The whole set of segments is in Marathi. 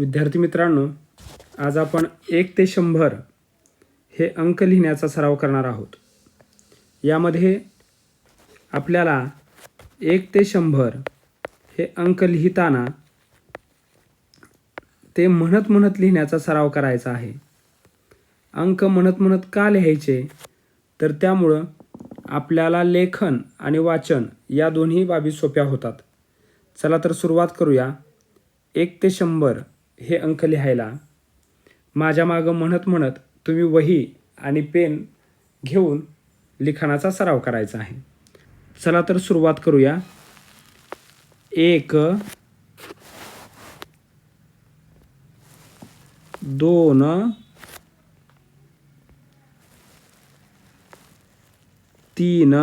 विद्यार्थी मित्रांनो आज आपण एक ते शंभर हे अंक लिहिण्याचा सराव करणार आहोत. यामध्ये आपल्याला एक ते शंभर हे अंक लिहिताना ते म्हणत म्हणत लिहिण्याचा सराव करायचा आहे. अंक म्हणत म्हणत का लिहायचे? तर त्यामुळं आपल्याला लेखन आणि वाचन या दोन्ही बाबी सोप्या होतात. चला तर सुरुवात करूया. एक ते शंभर हे अंक लिहायला माझ्या मागं म्हणत म्हणत तुम्ही वही आणि पेन घेऊन लिखाणाचा सराव करायचा आहे. चला तर सुरुवात करूया. एक दोन तीन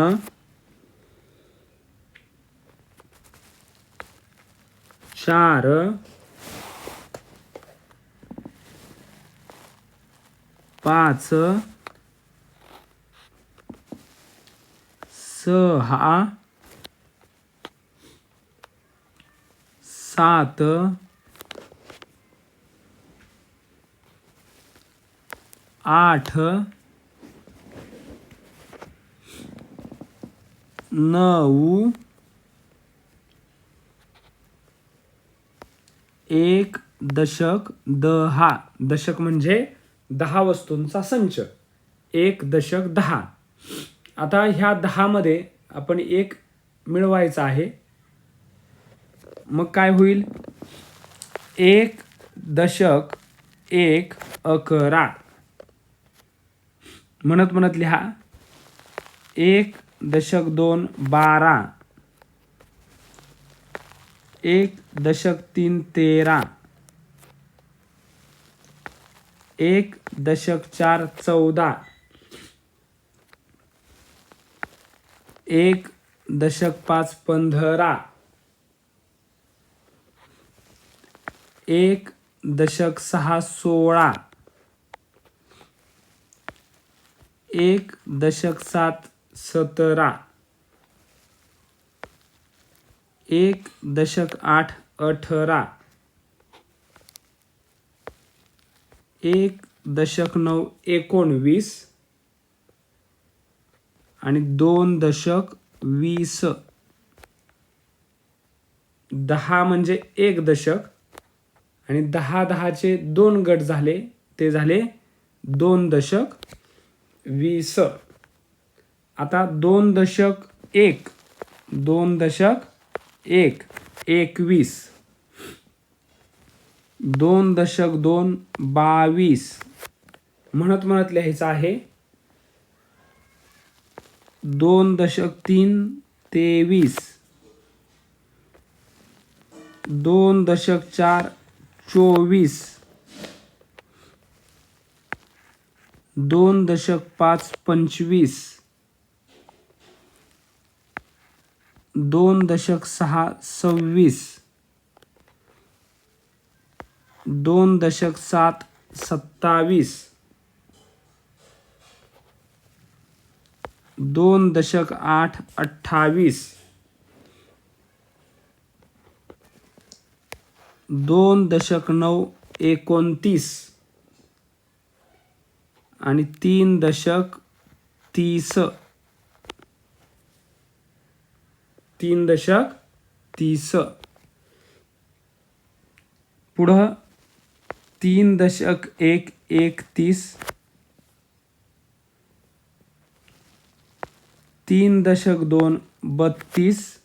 चार पाच सहा सात आठ नऊ एक दशक दहा. दशक म्हणजे दहा वस्तूंचा संच. एक दशक दहा. आता ह्या दहामध्ये आपण एक मिळवायचा आहे. मग काय होईल? एक दशक एक अकरा. म्हणत म्हणत लिहा. एक दशक दोन बारा. एक दशक तीन तेरा. एक दशक चार चौदा. एक दशक पाच पंधरा. एक दशक सहा सोळा. एक दशक सात सतरा. एक दशक आठ अठरा. एक दशक नऊ एकोणवीस आणि दोन दशक वीस. दहा म्हणजे एक दशक आणि दहा दहाचे दोन गट झाले ते झाले दोन दशक वीस. आता दोन दशक एक दोन दशक एक एकवीस. दोन दशक दोन बावीस. म्हणत म्हणत लिहायचं आहे दोन दशक तीन तेवीस. दोन दशक चार चोवीस. दोन दशक पाच पंचवीस. दोन दशक सहा सव्वीस. दोन दशक सात सत्तावीस. दोन दशक आठ अठ्ठावीस. दोन दशक नऊ एकोणतीस. आणि तीन दशक तीस. तीन दशक तीस. पुढं तीन दशक एक एक तीस. तीन दशक दोन बत्तीस.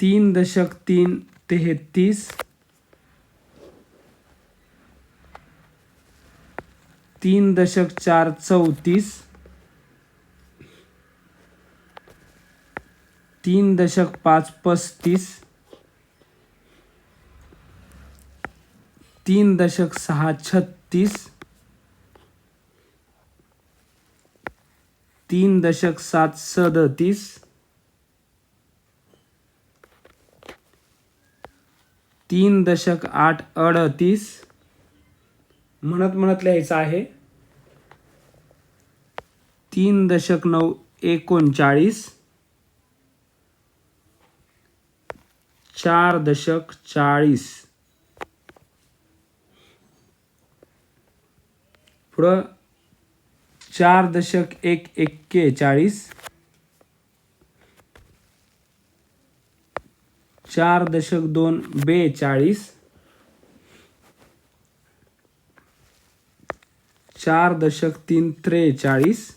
तीन दशक तीन तेहतीस. तीन दशक चार चौतीस. तीन दशक पाच पस्तीस. तीन दशक सहा छत्तीस. तीन दशक सात सदतीस. तीन दशक आठ अडतीस. म्हणत म्हणत लिहायचं आहे. तीन दशक नऊ एकोणचाळीस. चार दशक चाळीस. पुढं चार दशक एक एक्केचाळीस चार दशक दोन बेचाळीस चार दशक तीन त्रेचाळीस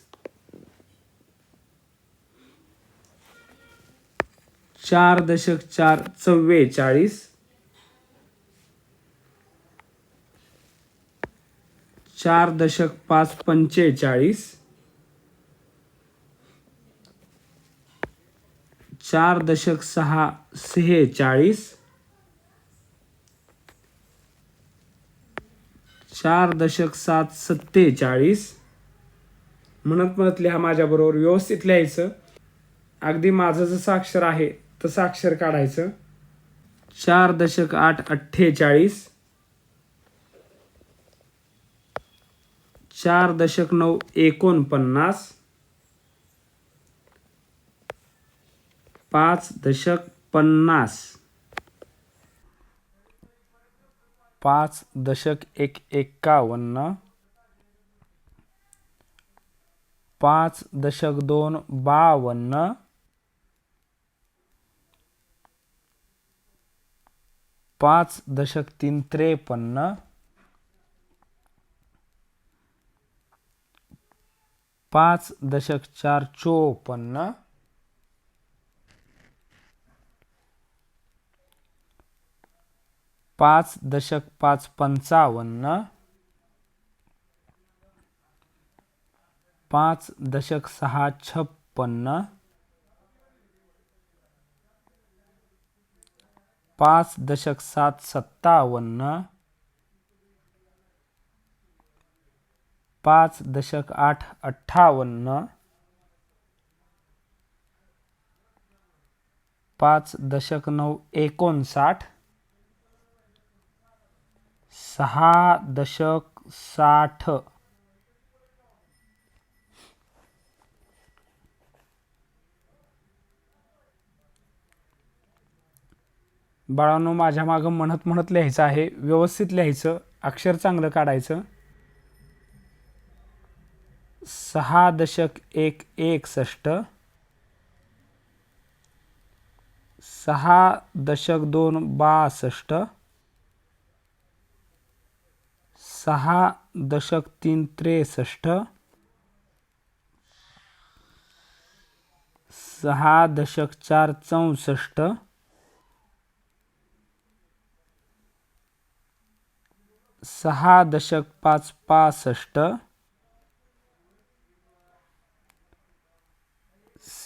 चार दशक चार चव्वेचाळीस चार दशक पाच पंचेचाळीस. चार दशक सहा सेहेचाळीस. चार दशक सात सत्तेचाळीस. म्हणत म्हणत लिहा माझ्याबरोबर व्यवस्थित लिहायचं. अगदी माझं जसं अक्षर आहे तसं अक्षर काढायचं. चार दशक आठ अठ्ठेचाळीस. चार दशक नऊ एकोणपन्नास. पाच दशक पन्नास. पाच दशक एक एक्कावन्न पाच दशक दोन बावन्न. पाच दशक तीन त्रेपन्न. पाच दशक चार चोपन्न. पाच दशक पाच पंचावन्न. पाच दशक सहा छप्पन्न. पाच दशक सात सत्तावन्न. पाच दशक आठ अठ्ठावन्न. पाच दशक नऊ एकोणसाठ. सहा दशक साठ. बाळांनो माझ्या मागं म्हणत म्हणत लिहायचं आहे व्यवस्थित लिहायचं अक्षर चांगलं काढायचं. सहा दशक एक एकसष्ट सहा दशक दोन बासष्ट सहा दशक तीन त्रेसष्ट सहा दशक चार चौसष्ट सहा दशक पाच पासष्ट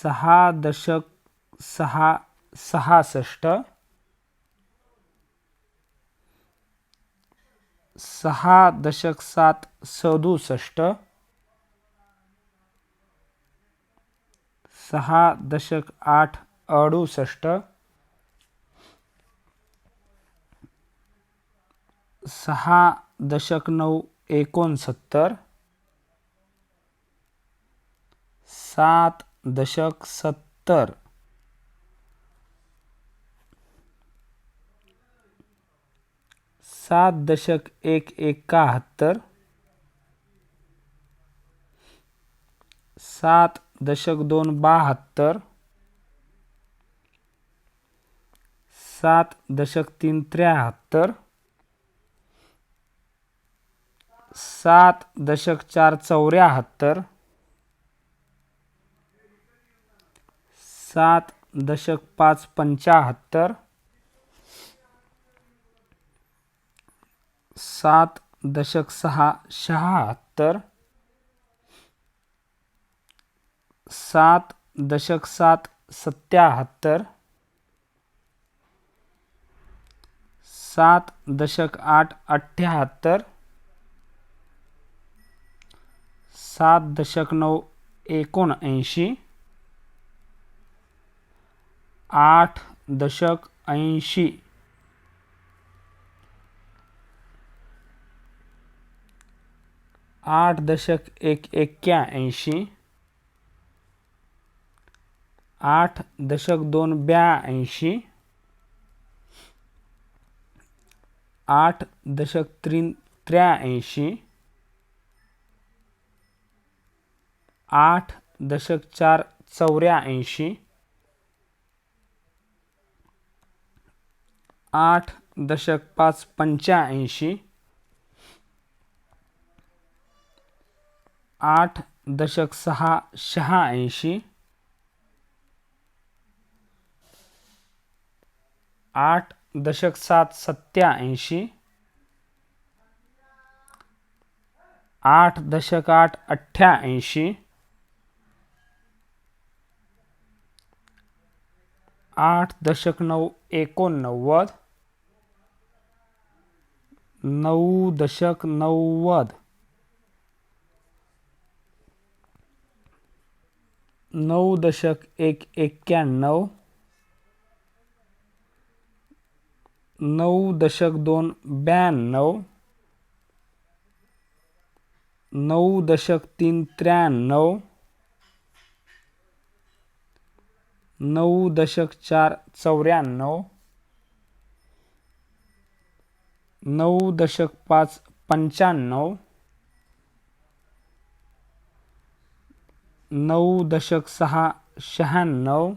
सहा दशक सहा सहासष्ट. सहा दशक सात सदुसष्ट. सहा दशक आठ अडुसष्ट. सहा दशक नऊ एकोणसत्तर. सात दशक सत्तर. सात दशक एक एकाहत्तर. सात दशक दोन बहात्तर. सात दशक तीन त्र्याहत्तर. सात दशक चार चौऱ्याहत्तर. सात दशक पाच पंचाहत्तर. सात दशक सहा शहात्तर. सात दशक सात सत्याहत्तर. सात दशक आठ अठ्ठ्याहत्तर सात दशक नऊ एकोणऐंशी. आठ दशक ऐंशी. आठ दशक एक एक्क्याऐंशी. आठ दशक दोन ब्याऐंशी. आठ दशक त्रीन त्र्याऐंशी. आठ दशक चार चौऱ्याऐंशी. आठ दशक पाच पंच्याऐंशी. आठ दशक सहा शहाऐंशी. आठ दशक सात सत्याऐंशी आठ दशक आठ अठ्ठ्याऐंशी. आठ दशक नऊ एकोणनव्वद. नऊ दशक नव्वद. नऊ दशक एक एक्क्याण्णव. नऊ दशक दोन ब्याण्णव. नऊ दशक तीन त्र्याण्णव. नऊ दशक चार चौऱ्याण्णव. नऊ दशक पाच पंच्याण्णव नऊ दशक सहा शहाण्णव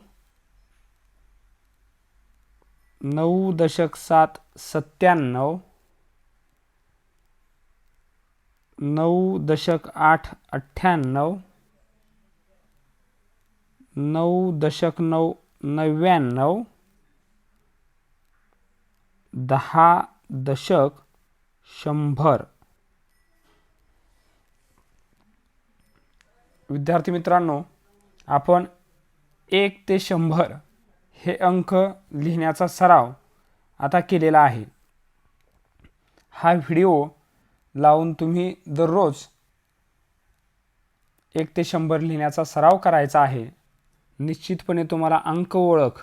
नऊ दशक सात सत्त्याण्णव नऊ दशक आठ अठ्ठ्याण्णव नऊ दशक नऊ नव्याण्णव दहा दशक शंभर. विद्यार्थी मित्रांनो आपण एक ते शंभर हे अंक लिहिण्याचा सराव आता केलेला आहे. हा व्हिडिओ लावून तुम्ही दररोज एक ते शंभर लिहिण्याचा सराव करायचा आहे. निश्चितपणे तुम्हाला अंक ओळख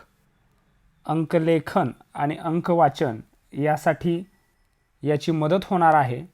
अंकलेखन आणि अंक वाचन यासाठी याची मदत होणार आहे.